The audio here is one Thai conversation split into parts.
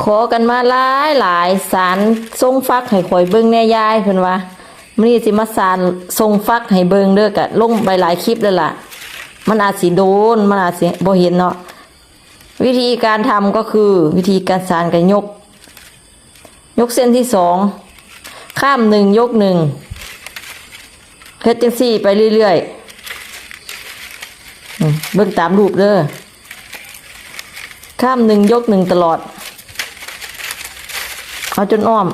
ขอกันมาหลายหลายสารทรงฟักให้ข่อยเบิ่งแน่ยายเพิ่นว่ามื้อนี้สิมาสารทรงฟักให้เบิ่งเด้อกะลงไปหลายคลิปแล้วล่ะ มันอาจสิโดนมันอาจสิบ่เห็นเนาะวิธีการทำก็คือวิธีการสารกันยก ยกเส้นที่สองข้ามหนึ่งยกหนึ่งเฮ็ดจังซี่ไปเรื่อยๆอืมเบิ่งตามรูปเด้อข้ามหนึ่งยกหนึ่งตลอด เอาจนอ้อม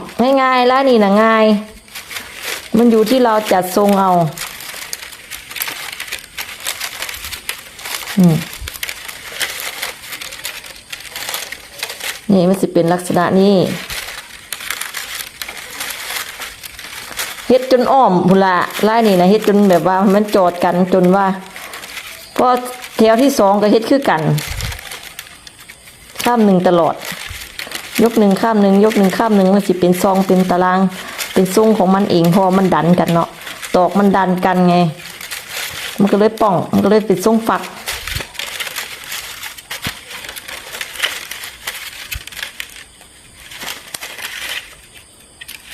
ง่ายๆแล้วนี่นะง่าย มันอยู่ที่เราจัดทรงเอาอืมนี่มันสิเป็นลักษณะนี้เฮ็ดจนอ้อมพุละไลายนี่นะเฮ็ดจนแบบว่ามันจอดกันจนว่าพอแถวที่สองก็เฮ็ดคือกันข้ามหนึ่งตลอด ยกหนึ่งข้ามหนึ่งยกหนึ่งข้ามหนึ่งมันสิเป็นซองเป็นตาราง เป็นทรงของมันเองพอมันดันกันเนาะตอกมันดันกันไง มันก็เลยป่อง มันก็เลยเป็นทรงฝัก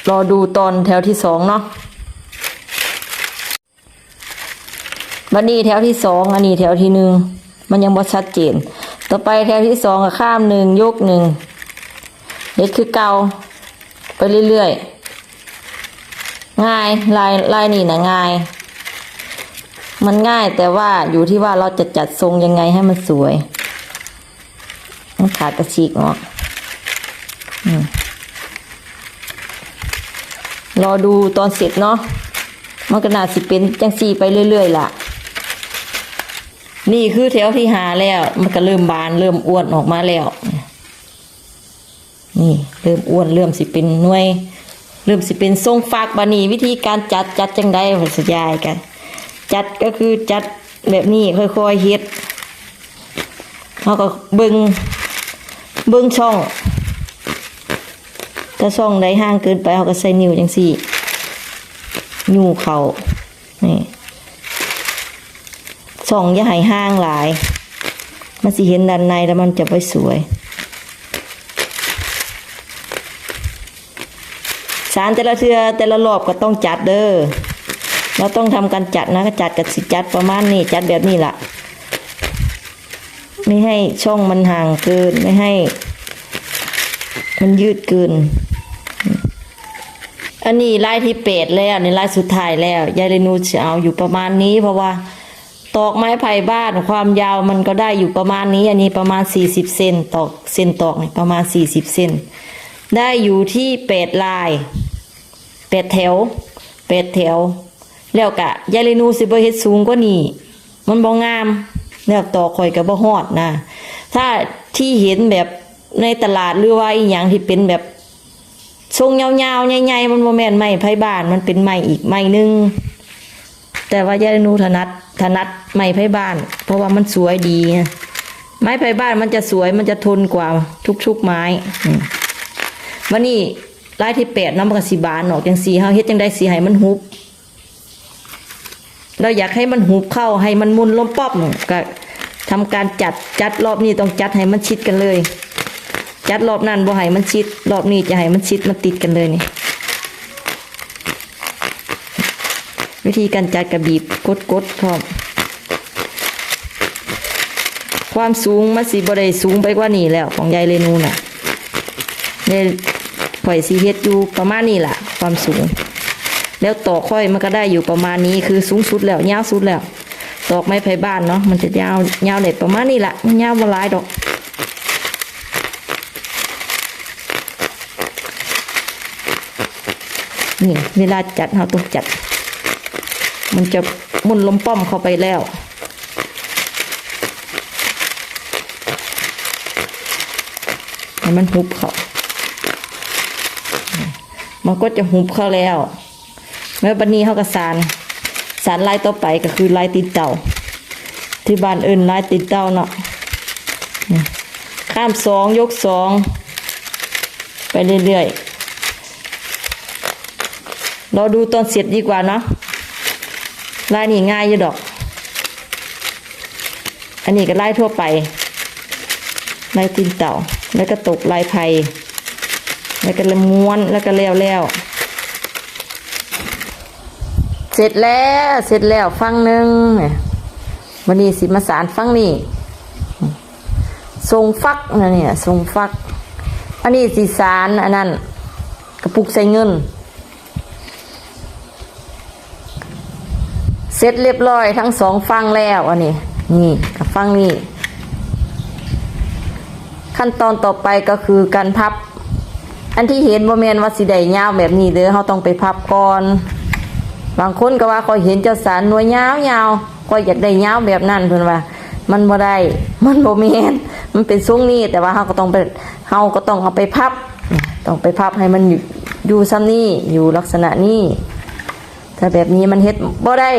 รอดูตอนแถวที่สองเนาะบันนี้แถวที่สองอันนี้แถวที่หนึ่งมันยังบ่ชัดเจน ต่อไปแถวที่สองก็ข้ามหนึ่งยกหนึ่ง เด็ดคือเกาไปเรื่อยๆ ง่ายลายลายนี่นะง่าย มันง่ายแต่ว่าอยู่ที่ว่าเราจะจัดทรงยังไงให้มันสวยมันขาดกระฉีกออกอืมรอดูตอนเสร็จเนาะมันก็น่าสิเป็นจังสี่ไปเรื่อยๆล่ะ นี่คือแถวที่หาแล้ว มันก็เริ่มบานเริ่มอ้วนออกมาแล้ว นี่ เริ่มอ้วนเริ่มสิเป็นหน่วย เริ่มสิเป็นทรงฝากบานีวิธีการจัดจัดจังได้ผมสยายกัน จัดก็คือจัดแบบนี้ค่อยๆเฮ็ดเขาก็เบิงเบิงช่อง ถ้าช่องใดห่างเกินไปเขาก็ใส่นิ้วจังสี่นิ้วเขานี่ช่องอย่าให้ห่างหลาย มันสิเห็นด้านในแล้วมันจะไปสวย สารแต่ละเทือแต่ละรอบก็ต้องจัดเด้อเราต้องทำการจัดนะก็จัดกับสิจัดประมาณนี้จัดแบบนี้ล่ะ ไม่ให้ช่องมันห่างเกินไม่ให้ มันยืดเกิน อันนี้ลายที่เปดแล้วในลายสุดท้ายแล้วยายเรนูจะเอาอยู่ประมาณนี้ เพราะว่าตอกไม้ไผ่บ้านความยาวมันก็ได้อยู่ประมาณนี้ อันนี้ประมาณ40เซนตอกเส้นตอกประมาณ40เซน ได้อยู่ที่เป็ดลายเป็ดแถวเป็ดแถว แล้วกะยาเรนูสิบเฮ็ดสูงกว่านี้มันบ่งามแล้วตอกข่อยก็บ่ฮอดนะถ้าที่เห็นแบบในตลาดหรือว่าอีหยังที่เป็นแบบทรงยาวๆใหญ่ๆมันบ่แม่นไม้ไผ่บ้านมันเป็นไม้อีกไม้หนึง แต่ว่ายานูถนัดถนัดไม้ไผ่บ้าน เพราะว่ามันสวยดี ไม้ไผ่บ้านมันจะสวยมันจะทนกว่าทุกๆไม้อื วันนี้ลายที่แปดน้ำมันก็สีบานออกจังสีเฮาเฮ็ดจังได้สีให้มันหุบเราอยากให้มันหุบเข้าให้มันมุนล้มป๊อบก็ทำการจัดจัดรอบนี้ต้องจัดให้มันชิดกันเลย จัดรอบนั้นบ่ให้มันชิด รอบนี้จะให้มันชิดมันติดกันเลยนี่วิธีการจัดกระบีบกดกดพร้อมความสูงมันสิบ่ได้สูงไปกว่านี้แล้วของยายเรนูน่ะเนี่ย ข่อยสีเฮ็ดอยู่ประมาณนี้แหละความสูง แล้วตอกค่อยมันก็ได้อยู่ประมาณนี้คือสูงสุดแล้วยาวสุดแล้ว ตอกไม้ไผ่บ้านเนาะมันจะยาวยาวได้ประมาณนี้แหละมันยาวบ่หลายดอกนี่เวลาจัดเราต้องจัด มันจะมุนลมป้อมเข้าไปแล้วให้มันหุบเขา มันก็จะหุบเข้าแล้วเมื่อบันนี้เขาก็สารสารลายต่อไปก็คือลายติดเต่า ที่บ้านเอิญลายติดเต่าเนาะข้ามสองยกสองไปเรื่อยๆ เราดูตอนเสร็จดีกว่าเนาะลายนี่ง่ายอยู่ดอก อันนี้ก็ลายทั่วไปลายตีนเต่า แล้วก็ตกลายไผ่ แล้วก็เลยม้วนแล้วก็แล้วแล้วเสร็จแล้วเสร็จแล้วฟังหนึ่งวันนี้สิมาสารฟังนี่ทรงฟักนะเนี่ยทรงฟัก อันนี้สีสารอันนั้นกระปุกใส่เงิน เสร็จเรียบร้อยทั้งสองฟังแล้วอันนี้นี่กับฟังนี่ขั้นตอนต่อไปก็คือการพับ อันที่เห็นบ่แมนว่าสิได้ยาวแบบนี้เด้อเขาต้องไปพับก่อน บางคนก็ว่าคอยเห็นเจ้าสารหน่วยยาวยาวคอยอยากได้ยาวแบบนั้นเพิ่อนว่า มันบ่ได้ มันบ่แมนมันเป็นทรงนี้แต่ว่าเฮาก็ต้องไปเฮาก็ต้องเอาไปพับ ต้องไปพับให้มันอยู่ซ้ำนี้อยู่ลักษณะนี้ถ้าแบบนี้มันเฮ็ดบ่ได้